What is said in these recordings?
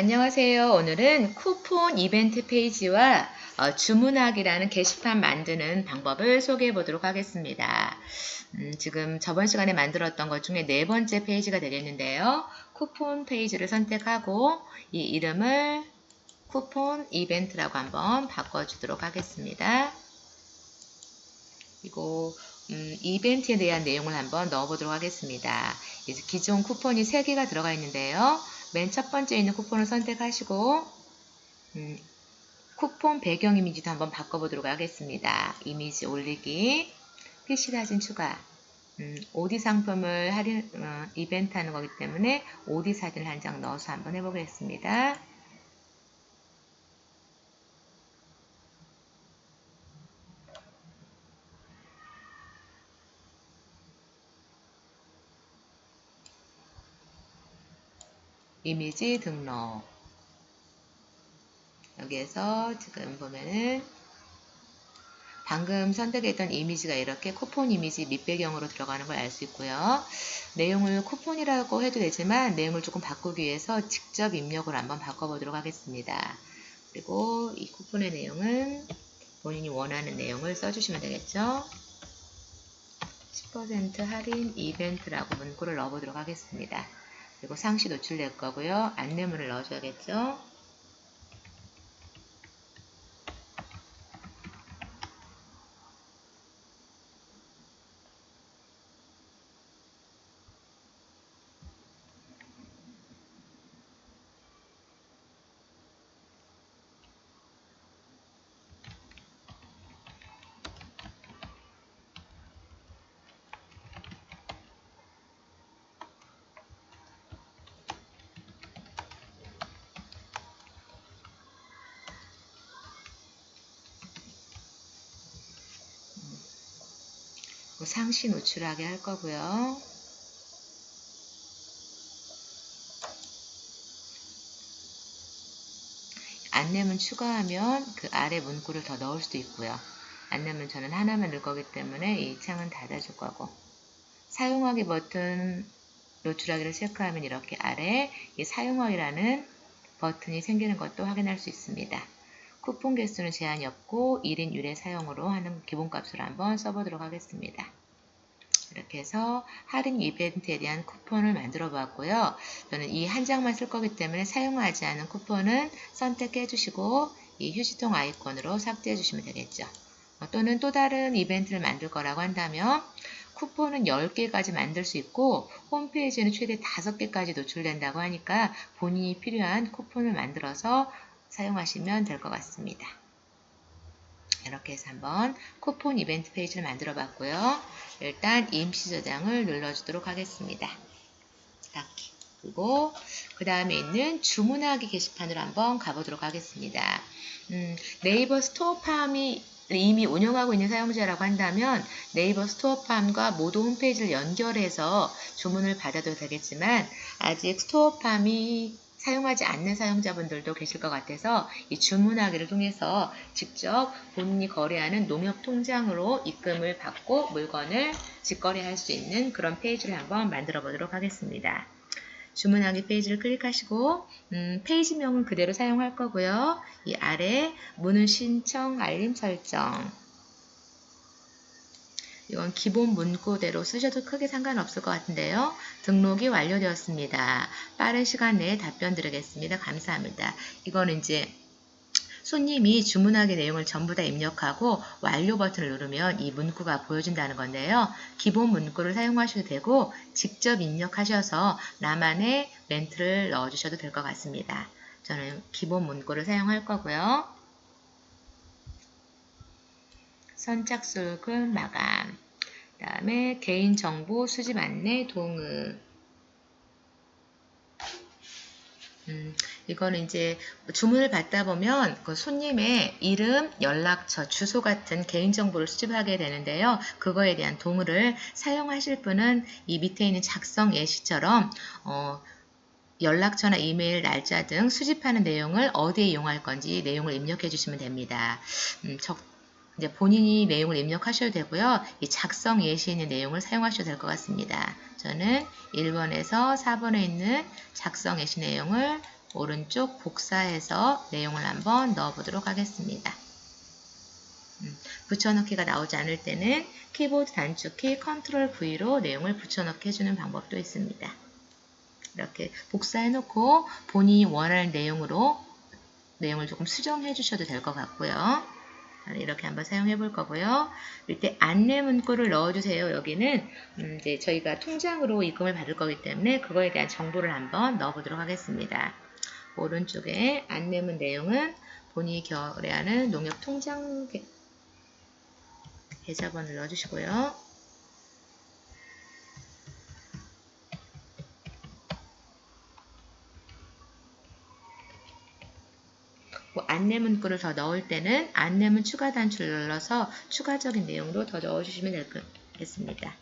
안녕하세요. 오늘은 쿠폰 이벤트 페이지와 어, 주문하기라는 게시판 만드는 방법을 소개해 보도록 하겠습니다. 음, 지금 저번 시간에 만들었던 것 중에 네 번째 페이지가 되겠는데요. 쿠폰 페이지를 선택하고 이 이름을 쿠폰 이벤트라고 한번 바꿔주도록 하겠습니다. 그리고 음, 이벤트에 대한 내용을 한번 넣어보도록 하겠습니다. 이제 기존 쿠폰이 3개가 들어가 있는데요. 맨 첫 번째 있는 쿠폰을 선택하시고 음, 쿠폰 배경 이미지도 한번 바꿔보도록 하겠습니다. 이미지 올리기, PC 사진 추가, 음, 오디 상품을 할인 어, 이벤트 하는 거기 때문에 오디 사진을 한 장 넣어서 한번 해보겠습니다. 이미지 등록 여기에서 지금 보면은 방금 선택했던 이미지가 이렇게 쿠폰 이미지 밑배경으로 들어가는 걸 알 수 있고요. 내용을 쿠폰이라고 해도 되지만 내용을 조금 바꾸기 위해서 직접 입력을 한번 바꿔보도록 하겠습니다. 그리고 이 쿠폰의 내용은 본인이 원하는 내용을 써주시면 되겠죠. 10% 할인 이벤트라고 문구를 넣어보도록 하겠습니다. 그리고 상시 노출될 거고요. 안내문을 넣어줘야겠죠. 상시 노출하게 할 거고요. 안내문 추가하면 그 아래 문구를 더 넣을 수도 있고요. 안내문 저는 하나만 넣을 거기 때문에 이 창은 닫아줄 거고 사용하기 버튼 노출하기를 체크하면 이렇게 아래 이 사용하기라는 버튼이 생기는 것도 확인할 수 있습니다. 쿠폰 개수는 제한이 없고 1인 1회 사용으로 하는 기본값으로 한번 써보도록 하겠습니다. 이렇게 해서 할인 이벤트에 대한 쿠폰을 만들어 보았고요. 저는 이 한 장만 쓸 거기 때문에 사용하지 않은 쿠폰은 선택해 주시고 이 휴지통 아이콘으로 삭제해 주시면 되겠죠. 어, 또는 또 다른 이벤트를 만들 거라고 한다면 쿠폰은 10개까지 만들 수 있고 홈페이지에는 최대 5개까지 노출된다고 하니까 본인이 필요한 쿠폰을 만들어서 사용하시면 될 것 같습니다. 이렇게 해서 한번 쿠폰 이벤트 페이지를 만들어 봤고요. 일단 임시 저장을 눌러주도록 하겠습니다. 이렇게. 그리고 그 다음에 있는 주문하기 게시판으로 한번 가보도록 하겠습니다. 음, 네이버 스토어팜이 이미 운영하고 있는 사용자라고 한다면 네이버 스토어팜과 모두 홈페이지를 연결해서 주문을 받아도 되겠지만 아직 스토어팜이 사용하지 않는 사용자분들도 계실 것 같아서 이 주문하기를 통해서 직접 본인이 거래하는 농협 통장으로 입금을 받고 물건을 직거래할 수 있는 그런 페이지를 한번 만들어 보도록 하겠습니다. 주문하기 페이지를 클릭하시고 음, 페이지명은 그대로 사용할 거고요. 이 아래 문의 신청 알림 설정 이건 기본 문구대로 쓰셔도 크게 상관없을 것 같은데요. 등록이 완료되었습니다. 빠른 시간 내에 답변 드리겠습니다. 감사합니다. 이거는 이제 손님이 주문하기 내용을 전부 다 입력하고 완료 버튼을 누르면 이 문구가 보여준다는 건데요. 기본 문구를 사용하셔도 되고 직접 입력하셔서 나만의 멘트를 넣어주셔도 될 것 같습니다. 저는 기본 문구를 사용할 거고요. 선착순 마감 그 다음에 개인정보 수집 안내 동의 음, 이거는 이제 주문을 받다 보면 그 손님의 이름, 연락처, 주소 같은 개인정보를 수집하게 되는데요. 그거에 대한 동의를 사용하실 분은 이 밑에 있는 작성 예시처럼 어, 연락처나 이메일, 날짜 등 수집하는 내용을 어디에 이용할 건지 내용을 입력해 주시면 됩니다. 음, 적, 이제 본인이 내용을 입력하셔도 되고요. 이 작성 예시에 있는 내용을 사용하셔도 될 것 같습니다. 저는 1번에서 4번에 있는 작성 예시 내용을 오른쪽 복사해서 내용을 한번 넣어보도록 하겠습니다. 음, 붙여넣기가 나오지 않을 때는 키보드 단축키 컨트롤 V로 내용을 붙여넣기 해주는 방법도 있습니다. 이렇게 복사해놓고 본인이 원하는 내용으로 내용을 조금 수정해 주셔도 될 것 같고요. 이렇게 한번 사용해 볼 거고요. 이때 안내 문구를 넣어주세요. 여기는 음 이제 저희가 통장으로 입금을 받을 거기 때문에 그거에 대한 정보를 한번 넣어보도록 하겠습니다. 오른쪽에 안내문 내용은 본인이 거래하는 농협 통장 계좌번호를 넣어주시고요. 문구를 더 넣을 때는 안내문 추가 단추를 눌러서 추가적인 내용도 더 넣어주시면 되겠습니다.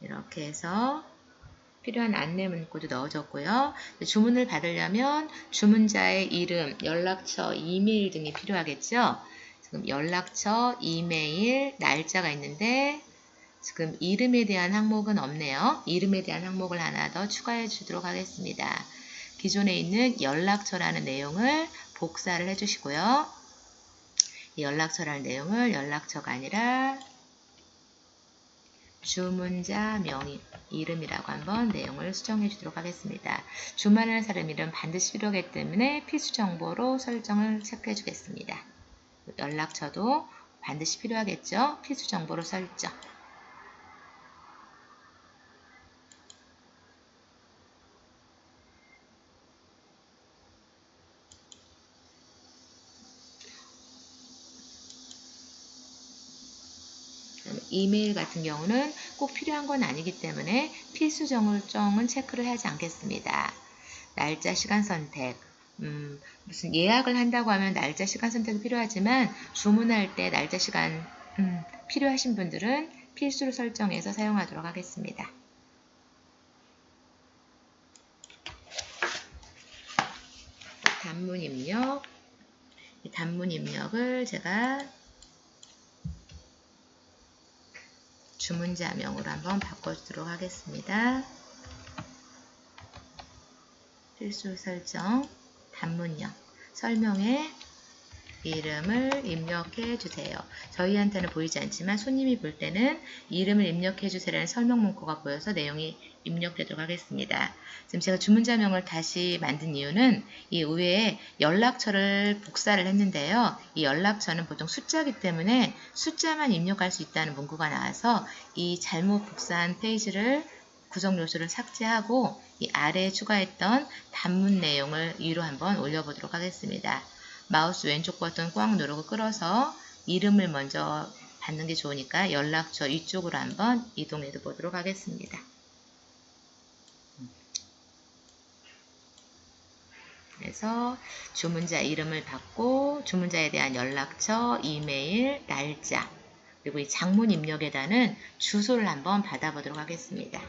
이렇게 해서 필요한 안내 문구도 넣어줬고요. 주문을 받으려면 주문자의 이름, 연락처, 이메일 등이 필요하겠죠. 지금 연락처, 이메일, 날짜가 있는데 지금 이름에 대한 항목은 없네요. 이름에 대한 항목을 하나 더 추가해 주도록 하겠습니다. 기존에 있는 연락처라는 내용을 복사를 해 주시고요. 연락처라는 내용을 연락처가 아니라 주문자 명의 이름이라고 한번 내용을 수정해 주도록 하겠습니다. 주문하는 사람 이름 반드시 필요하기 때문에 필수 정보로 설정을 체크해 주겠습니다. 연락처도 반드시 필요하겠죠. 필수 정보로 설정. 이메일 같은 경우는 꼭 필요한 건 아니기 때문에 필수 정을정은 체크를 하지 않겠습니다. 날짜, 시간 선택, 음, 무슨 예약을 한다고 하면 날짜, 시간 선택이 필요하지만 주문할 때 날짜, 시간 음, 필요하신 분들은 필수로 설정해서 사용하도록 하겠습니다. 단문 입력, 단문 입력을 제가 주문자명으로 한번 바꿔주도록 하겠습니다. 필수 설정 단문형 설명에 이름을 입력해 주세요. 저희한테는 보이지 않지만 손님이 볼 때는 이름을 입력해 주세요라는 설명 문구가 보여서 내용이 입력되도록 하겠습니다. 지금 제가 주문자명을 다시 만든 이유는 이 외에 연락처를 복사를 했는데요. 이 연락처는 보통 숫자이기 때문에 숫자만 입력할 수 있다는 문구가 나와서 이 잘못 복사한 페이지를 구성 요소를 삭제하고 이 아래에 추가했던 단문 내용을 위로 한번 올려보도록 하겠습니다. 마우스 왼쪽 버튼 꽉 누르고 끌어서 이름을 먼저 받는 게 좋으니까 연락처 이쪽으로 한번 이동해 보도록 하겠습니다. 그래서 주문자 이름을 받고 주문자에 대한 연락처, 이메일, 날짜 그리고 이 장문 입력에다는 주소를 한번 받아보도록 하겠습니다.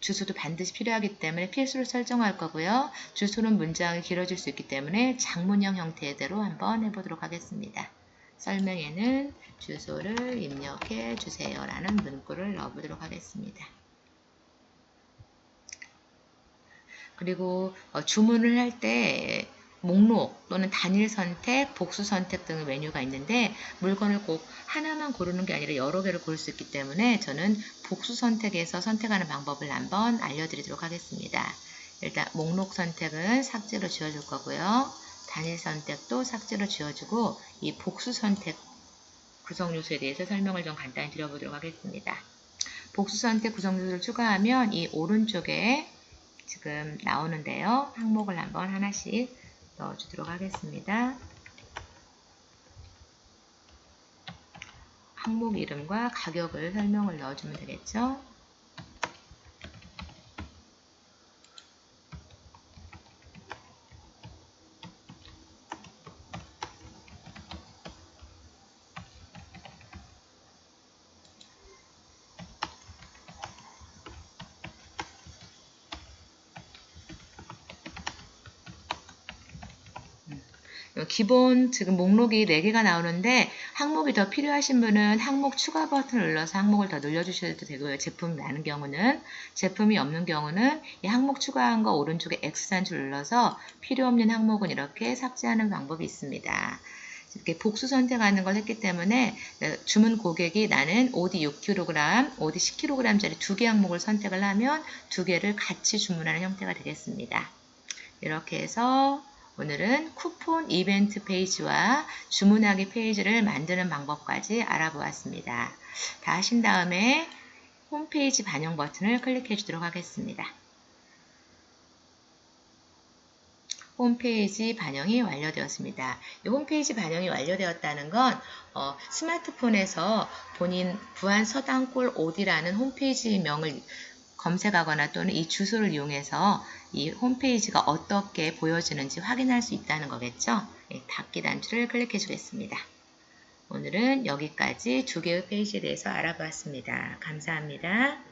주소도 반드시 필요하기 때문에 필수로 설정할 거고요. 주소는 문장이 길어질 수 있기 때문에 장문형 형태대로 한번 해보도록 하겠습니다. 설명에는 주소를 입력해 주세요 라는 문구를 넣어보도록 하겠습니다. 그리고 어, 주문을 할 때 목록 또는 단일 선택, 복수 선택 등의 메뉴가 있는데 물건을 꼭 하나만 고르는 게 아니라 여러 개를 고를 수 있기 때문에 저는 복수 선택에서 선택하는 방법을 한번 알려드리도록 하겠습니다. 일단 목록 선택은 삭제로 지워줄 거고요. 단일 선택도 삭제로 지워주고 이 복수 선택 구성 요소에 대해서 설명을 좀 간단히 드려보도록 하겠습니다. 복수 선택 구성 요소를 추가하면 이 오른쪽에 지금 나오는데요. 항목을 한번 하나씩 넣어주도록 하겠습니다. 항목 이름과 가격을 설명을 넣어주면 되겠죠. 기본 지금 목록이 4개가 나오는데 항목이 더 필요하신 분은 항목 추가 버튼을 눌러서 항목을 더 늘려주셔도 되고요. 제품이 많은 경우는 제품이 없는 경우는 이 항목 추가한 거 오른쪽에 X단추를 눌러서 필요 없는 항목은 이렇게 삭제하는 방법이 있습니다. 이렇게 복수 선택하는 걸 했기 때문에 주문 고객이 나는 OD 6kg, OD 10kg짜리 두 개 항목을 선택을 하면 두 개를 같이 주문하는 형태가 되겠습니다. 이렇게 해서 오늘은 쿠폰 이벤트 페이지와 주문하기 페이지를 만드는 방법까지 알아보았습니다. 다 하신 다음에 홈페이지 반영 버튼을 클릭해 주도록 하겠습니다. 홈페이지 반영이 완료되었습니다. 이 홈페이지 반영이 완료되었다는 건 어, 스마트폰에서 본인 부안 서당골 OD라는 홈페이지 명을 검색하거나 또는 이 주소를 이용해서 이 홈페이지가 어떻게 보여지는지 확인할 수 있다는 거겠죠. 예, 닫기 단추를 클릭해 주겠습니다. 오늘은 여기까지 두 개의 페이지에 대해서 알아보았습니다. 감사합니다.